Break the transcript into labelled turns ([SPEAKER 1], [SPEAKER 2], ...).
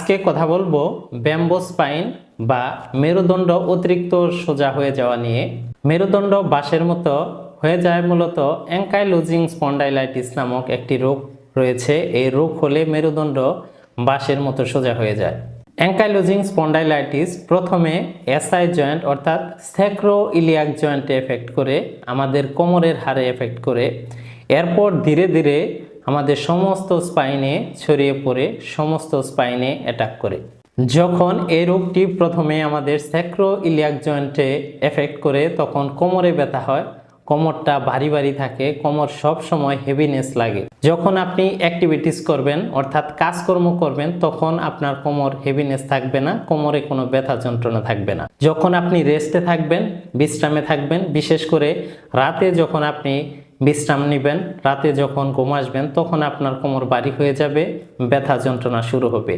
[SPEAKER 1] আজকে কথা বলব ব্যাম্বো স্পাইন বা মেরুদণ্ড অতিরিক্ত সোজা হয়ে যাওয়া নিয়ে। মেরুদণ্ড বাঁশের মতো হয়ে যায় মূলত অ্যাঙ্কাইলোজিং স্পন্ডাইলাইটিস নামক একটি রোগ রয়েছে। এই রোগ হলে মেরুদণ্ড বাঁশের মতো সোজা হয়ে যায়। অ্যাঙ্কাইলোজিং স্পন্ডাইলাইটিস প্রথমে এসআই জয়েন্ট অর্থাৎ স্যাক্রো ইলিয়াক জয়েন্টে এফেক্ট করে, আমাদের কোমরের হাড়ে এফেক্ট করে। এরপর ধীরে ধীরে আমাদের সমস্ত স্পাইনে ছড়িয়ে পড়ে, সমস্ত স্পাইনে অ্যাটাক করে। যখন এই রোগটি প্রথমে আমাদের স্যাক্রো ইলিয়াক জয়েন্টে এফেক্ট করে, তখন কোমরে ব্যথা হয় কোমরটা ভারী ভারী থাকে, কোমর সব সময় হেভিনেস লাগে। যখন আপনি অ্যাক্টিভিটিস করবেন, অর্থাৎ কাজকর্ম করবেন, তখন আপনার কোমর হেভিনেস থাকবে না, কোমরে কোনো ব্যথা যন্ত্রণা থাকবে না। যখন আপনি রেস্টে থাকবেন, বিশ্রামে থাকবেন, বিশেষ করে রাতে যখন আপনি বিশ্রাম নেবেন, রাতে যখন ঘুম আসবেন, তখন আপনার কোমর ভারী হয়ে যাবে, ব্যথা যন্ত্রণা শুরু হবে।